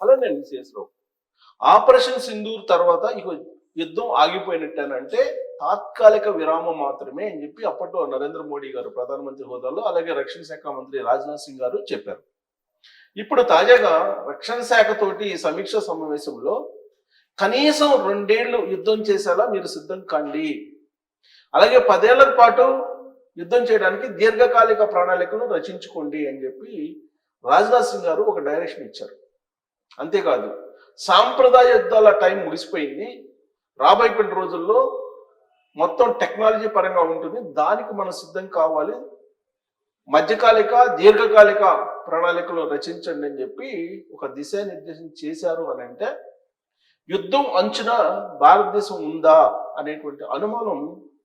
అలానే అండి CS operation Sindoor తర్వాత ఇక యుద్ధం ఆగిపోయినట్టేనంటే తాత్కాలిక విరామం మాత్రమే అని చెప్పి అప్పట్లో నరేంద్ర మోడీ గారు ప్రధానమంత్రి హోదాలో అలాగే రక్షణ శాఖ మంత్రి రాజ్నాథ్ సింగ్ గారు చెప్పారు. ఇప్పుడు తాజాగా రక్షణ శాఖతోటి ఈ సమీక్ష సమావేశంలో కనీసం రెండేళ్ళు యుద్ధం చేసేలా మీరు సిద్ధం కండి. అలాగే పదేళ్ళ పాటు యుద్ధం చేయడానికి దీర్ఘకాలిక ప్రణాళికను రచించుకోండి అని చెప్పి రాజ్నాథ్ సింగ్ గారు ఒక డైరెక్షన్ ఇచ్చారు. అంతేకాదు సాంప్రదాయ యుద్ధాల టైం ముగిసిపోయింది. రాబోయేటువంటి రోజుల్లో మొత్తం టెక్నాలజీ పరంగా ఉంటుంది. దానికి మనం సిద్ధం కావాలి. మధ్యకాలిక దీర్ఘకాలిక ప్రణాళికలు రచించండి అని చెప్పి ఒక దిశానిర్దేశం చేశారు అని అంటే యుద్ధం అంచున భారతదేశం ఉందా అనేటువంటి అనుమానం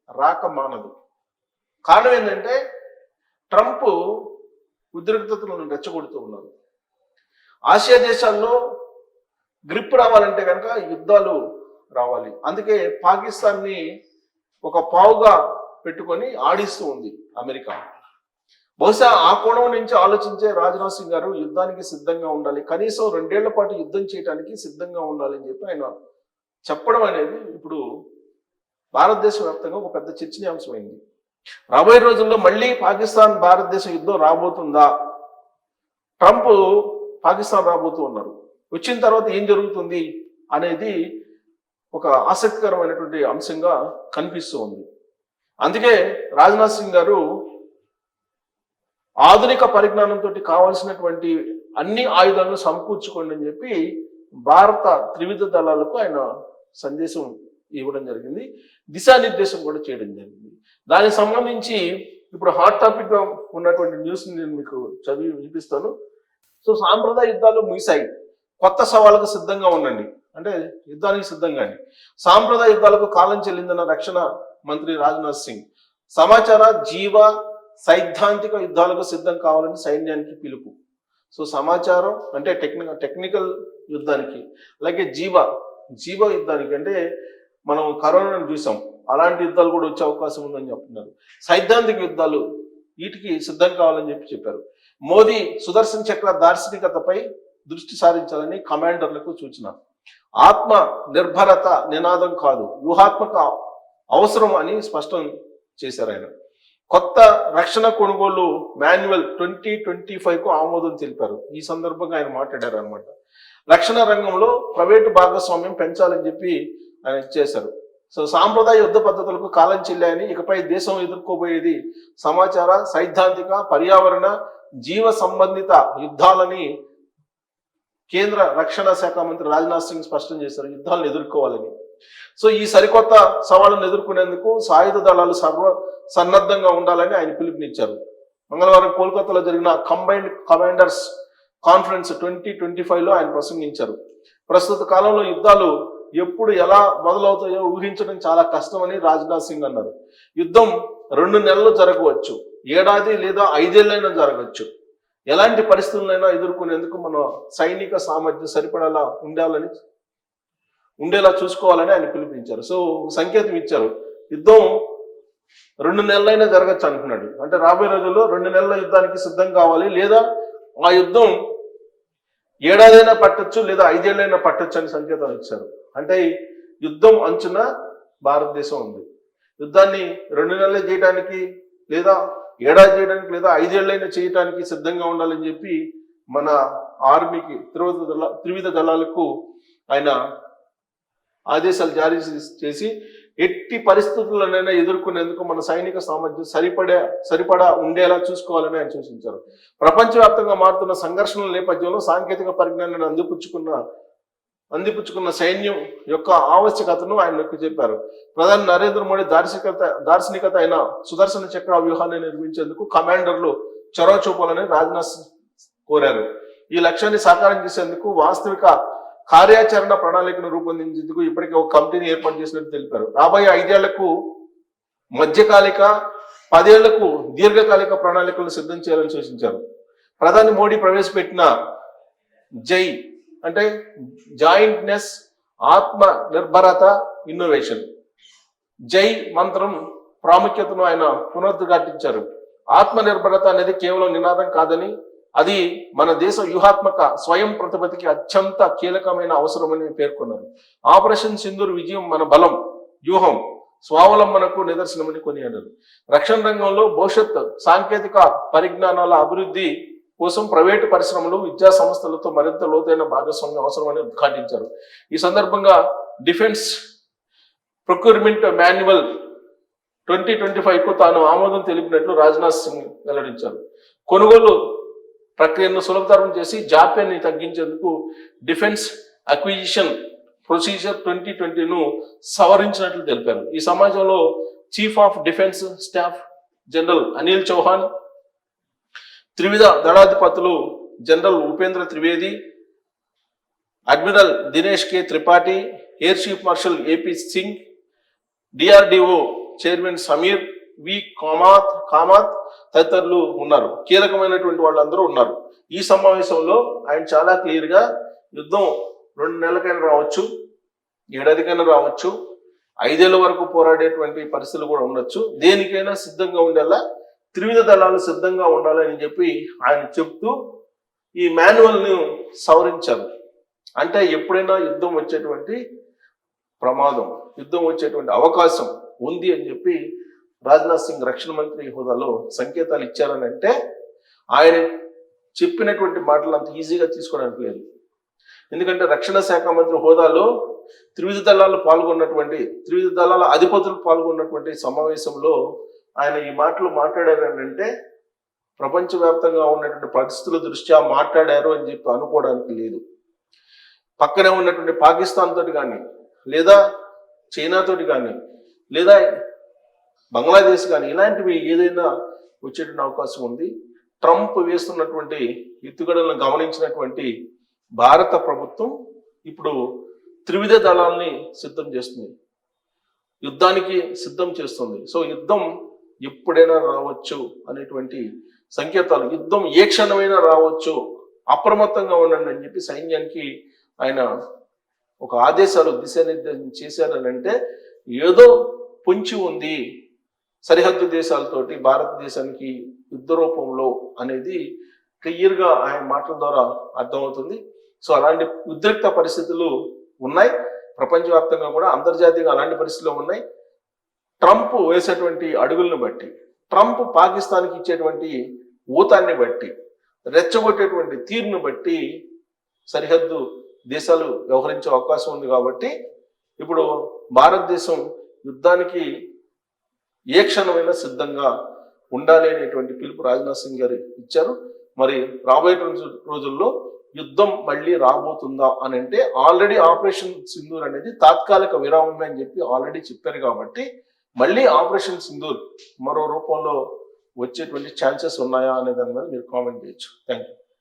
రాక మానదు. కారణం ఏంటంటే ట్రంప్ ఉద్రిక్తతలను రెచ్చగొడుతూ ఉన్నారు ఆసియా దేశాల్లో గ్రిప్ రావాలంటే కనుక యుద్ధాలు రావాలి. అందుకే పాకిస్తాన్ని ఒక పావుగా పెట్టుకొని ఆడిస్తూ ఉంది అమెరికా. బహుశా ఆ కోణం నుంచి ఆలోచించే రాజ్నాథ్ సింగ్ గారు యుద్ధానికి సిద్ధంగా ఉండాలి. కనీసం రెండేళ్ళ పాటు యుద్ధం చేయడానికి సిద్ధంగా ఉండాలని చెప్పి ఆయన చెప్పడం అనేది ఇప్పుడు భారతదేశ వ్యాప్తంగా ఒక పెద్ద చర్చనీయాంశమైంది. రాబోయే రోజుల్లో మళ్ళీ పాకిస్తాన్ భారతదేశ యుద్ధం రాబోతుందా? ట్రంప్ పాకిస్తాన్ రాబోతూ ఉన్నారు. వచ్చిన తర్వాత ఏం జరుగుతుంది అనేది ఒక ఆసక్తికరమైనటువంటి అంశంగా కనిపిస్తూ ఉంది. అందుకే రాజ్నాథ్ సింగ్ గారు ఆధునిక పరిజ్ఞానంతో కావాల్సినటువంటి అన్ని ఆయుధాలను సమకూర్చుకోండి అని చెప్పి భారత త్రివిధ దళాలకు ఆయన సందేశం ఇవ్వడం జరిగింది. దిశానిర్దేశం కూడా చేయడం జరిగింది. దానికి సంబంధించి ఇప్పుడు హాట్ టాపిక్గా ఉన్నటువంటి న్యూస్ నేను మీకు చదివి వినిపిస్తాను. సో సాంప్రదాయ యుద్ధాలు ముగిశాయి. కొత్త సవాళ్ళకు సిద్ధంగా ఉండండి. అంటే యుద్ధానికి సిద్ధంగా అండి. సాంప్రదాయ యుద్ధాలకు కాలం చెల్లిందన్న రక్షణ మంత్రి రాజ్నాథ్ సింగ్. సమాచార జీవ సైద్ధాంతిక యుద్ధాలకు సిద్ధం కావాలని సైన్యానికి పిలుపు. సో సమాచారం అంటే టెక్నికల్ టెక్నికల్ యుద్ధానికి అలాగే జీవ జీవ యుద్ధానికి అంటే మనం కరోనాను చూసాం. అలాంటి యుద్ధాలు కూడా వచ్చే అవకాశం ఉందని చెప్తున్నారు. సైద్ధాంతిక యుద్ధాలు వీటికి సిద్ధం కావాలని చెప్పి చెప్పారు. మోదీ సుదర్శన్ చక్ర దార్శనికతపై దృష్టి సారించాలని కమాండర్లకు సూచన. ఆత్మ నిర్భరత నినాదం కాదు వ్యూహాత్మక అవసరం అని స్పష్టం చేశారు ఆయన. కొత్త రక్షణ కొనుగోలు మాన్యువల్ ట్వంటీ ట్వంటీ ఫైవ్కు ఆమోదం తెలిపారు. ఈ సందర్భంగా ఆయన మాట్లాడారు అనమాట రక్షణ రంగంలో ప్రైవేటు భాగస్వామ్యం పెంచాలని చెప్పి ఆయన చేశారు. సో సాంప్రదాయ యుద్ధ పద్ధతులకు కాలం చెల్లాయని ఇకపై దేశం ఎదుర్కోబోయేది సమాచార సైద్ధాంతిక పర్యావరణ జీవ సంబంధిత యుద్ధాలని కేంద్ర రక్షణ శాఖ మంత్రి రాజ్నాథ్ సింగ్ స్పష్టం చేశారు. యుద్ధాలను ఎదుర్కోవాలని. సో ఈ సరికొత్త సవాళ్ళను ఎదుర్కొనేందుకు సాయుధ దళాలు సర్వ సన్నద్ధంగా ఉండాలని ఆయన పిలుపునిచ్చారు. మంగళవారం కోల్కతాలో జరిగిన combined commanders conference twenty twenty లో ఆయన ప్రసంగించారు. ప్రస్తుత కాలంలో యుద్ధాలు ఎప్పుడు ఎలా మొదలవుతాయో ఊహించడం చాలా కష్టమని రాజ్నాథ్ సింగ్ అన్నారు. యుద్ధం రెండు నెలలు జరగవచ్చు. ఏడాది లేదా ఐదేళ్ళైనా జరగవచ్చు. ఎలాంటి పరిస్థితులైనా ఎదుర్కొనేందుకు మన సైనిక సామర్థ్యం సరిపడేలా ఉండాలని ఉండేలా చూసుకోవాలని ఆయన పిలుపునిచ్చారు. సో సంకేతం ఇచ్చారు. యుద్ధం రెండు నెలలైనా జరగచ్చు అనుకున్నాడు అంటే రాబోయే రోజుల్లో రెండు నెలల యుద్ధానికి సిద్ధం కావాలి లేదా ఆ యుద్ధం ఏడాదైనా పట్టచ్చు లేదా ఐదేళ్ళైనా పట్టచ్చు అని సంకేతం ఇచ్చారు. అంటే యుద్ధం అంచున భారతదేశం ఉంది. యుద్ధాన్ని రెండు నెలలు చేయడానికి లేదా ఏడాది చేయడానికి లేదా ఐదేళ్ళైనా చేయడానికి సిద్ధంగా ఉండాలని చెప్పి మన ఆర్మీకి త్రివిధ దళ త్రివిధ దళాలకు ఆయన ఆదేశాలు జారీ చేసి ఎట్టి పరిస్థితులనైనా ఎదుర్కొనేందుకు మన సైనిక సామర్థ్యం సరిపడే సరిపడా ఉండేలా చూసుకోవాలని ఆయన సూచించారు. ప్రపంచవ్యాప్తంగా మారుతున్న సంఘర్షణల నేపథ్యంలో సాంకేతిక పరిజ్ఞానాన్ని అందిపుచ్చుకున్న అందిపుచ్చుకున్న సైన్యం యొక్క ఆవశ్యకతను ఆయన నొక్కి చెప్పారు. ప్రధాని నరేంద్ర మోడీ దార్శనికత దార్శనికత అయిన సుదర్శన చక్ర వ్యూహాన్ని నిర్మించేందుకు కమాండర్లు చొరవ చూపాలని రాజ్నాథ్ కోరారు. ఈ లక్ష్యాన్ని సాకారం చేసేందుకు వాస్తవిక కార్యాచరణ ప్రణాళికను రూపొందించేందుకు ఇప్పటికే ఒక కమిటీని ఏర్పాటు చేసినట్టు తెలిపారు. రాబోయే ఐదేళ్ళకు మధ్యకాలిక పదేళ్ళకు దీర్ఘకాలిక ప్రణాళికలను సిద్ధం చేయాలని సూచించారు. ప్రధాని మోడీ ప్రవేశపెట్టిన జై అంటే జాయింట్నెస్ ఆత్మ నిర్భరత ఇన్నోవేషన్ జై మంత్రం ప్రాముఖ్యతను ఆయన పునరుద్ఘాటించారు. ఆత్మ నిర్భరత అనేది కేవలం నినాదం కాదని అది మన దేశ వ్యూహాత్మక స్వయం ప్రతిపత్తికి అత్యంత కీలకమైన అవసరమని పేర్కొన్నారు. ఆపరేషన్ సింధూర్ విజయం మన బలం వ్యూహం స్వావలంబనకు నిదర్శనమని కొనియాడారు. రక్షణ రంగంలో భవిష్యత్ సాంకేతిక పరిజ్ఞానాల అభివృద్ధి కోసం ప్రైవేటు పరిశ్రమలు విద్యా సంస్థలతో మరింత లోతైన భాగస్వామ్యం అవసరమని ఉద్ఘాటించారు. ఈ సందర్భంగా defence procurement manual twenty twenty ఫైవ్కు తాను ఆమోదం తెలిపినట్లు రాజ్నాథ్ సింగ్ వెల్లడించారు. కొనుగోలు ప్రక్రియను సులభతరం చేసి జాప్యాన్ని తగ్గించేందుకు డిఫెన్స్ అక్విజిషన్ ప్రొసీజర్ ట్వంటీ ట్వంటీను సవరించినట్లు తెలిపారు. ఈ సమాజంలో chief of defence staff general Anil Chauhan త్రివిధ దళాధిపతులు general Upendra Trivedi admiral Dinesh K Tripathi air chief marshal AP Singh DRDO chairman Samir V Kamat Kamat తదితరులు ఉన్నారు. కీలకమైనటువంటి వాళ్ళందరూ ఉన్నారు. ఈ సమావేశంలో ఆయన చాలా క్లియర్గా యుద్ధం రెండు నెలలకైనా రావచ్చు ఏడాదికైనా రావచ్చు ఐదేళ్ళ వరకు పోరాడేటువంటి పరిస్థితులు కూడా ఉండొచ్చు. దేనికైనా సిద్ధంగా ఉండేలా త్రివిధ దళాలు సిద్ధంగా ఉండాలని చెప్పి ఆయన చెప్తూ ఈ మాన్యువల్ను సవరించారు. అంటే ఎప్పుడైనా యుద్ధం వచ్చేటువంటి ప్రమాదం యుద్ధం వచ్చేటువంటి అవకాశం ఉంది అని చెప్పి రాజ్నాథ్ సింగ్ రక్షణ మంత్రి హోదాలో సంకేతాలు ఇచ్చారని అంటే ఆయన చెప్పినటువంటి మాటలు అంత ఈజీగా తీసుకోవడానికి లేదు. ఎందుకంటే రక్షణ శాఖ మంత్రి హోదాలో త్రివిధ దళాలు పాల్గొన్నటువంటి త్రివిధ దళాల అధిపతులు పాల్గొన్నటువంటి సమావేశంలో ఆయన ఈ మాటలు మాట్లాడారంటే ప్రపంచవ్యాప్తంగా ఉన్నటువంటి పరిస్థితుల దృష్ట్యా మాట్లాడారు అని చెప్పి అనుకోవడానికి లేదు. పక్కనే ఉన్నటువంటి పాకిస్తాన్ తోటి కానీ లేదా చైనాతోటి కానీ లేదా బంగ్లాదేశ్ కానీ ఇలాంటివి ఏదైనా వచ్చేటువంటి అవకాశం ఉంది. ట్రంప్ వేస్తున్నటువంటి ఎత్తుగడలను గమనించినటువంటి భారత ప్రభుత్వం ఇప్పుడు త్రివిధ దళాలని సిద్ధం చేస్తుంది. యుద్ధానికి సిద్ధం చేస్తుంది. సో యుద్ధం ఎప్పుడైనా రావచ్చు అనేటువంటి సంకేతాలు. యుద్ధం ఏ క్షణమైనా రావచ్చు. అప్రమత్తంగా ఉండండి అని చెప్పి సైన్యానికి ఆయన ఒక ఆదేశాలు దిశానిర్దేశం చేశారని అంటే ఏదో పొంచి ఉంది. సరిహద్దు దేశాలతోటి భారతదేశానికి యుద్ధ రూపంలో అనేది క్లియర్గా ఆయన మాటల ద్వారా అర్థమవుతుంది. సో అలాంటి ఉద్రిక్త పరిస్థితులు ఉన్నాయి. ప్రపంచవ్యాప్తంగా కూడా అంతర్జాతీయంగా అలాంటి పరిస్థితులు ఉన్నాయి. ట్రంప్ వేసేటువంటి అడుగులను బట్టి ట్రంప్ పాకిస్తాన్కి ఇచ్చేటువంటి ఊతాన్ని బట్టి రెచ్చగొట్టేటువంటి తీరును బట్టి సరిహద్దు దేశాలు వ్యవహరించే అవకాశం ఉంది కాబట్టి ఇప్పుడు భారతదేశం యుద్ధానికి ఏ క్షణమైనా సిద్ధంగా ఉండాలి అనేటువంటి పిలుపు రాజ్నాథ్ సింగ్ గారు ఇచ్చారు. మరి రాబోయే రోజు- రోజుల్లో యుద్ధం మళ్ళీ రాబోతుందా అని అంటే ఆల్రెడీ ఆపరేషన్ సింధూర్ అనేది తాత్కాలిక విరామమే అని చెప్పి ఆల్రెడీ చెప్పారు కాబట్టి మళ్ళీ ఆపరేషన్ సింధూర్ మరో రూపంలో వచ్చేటువంటి ఛాన్సెస్ ఉన్నాయా అనే దాని మీద మీరు కామెంట్ చేయొచ్చు. Thank you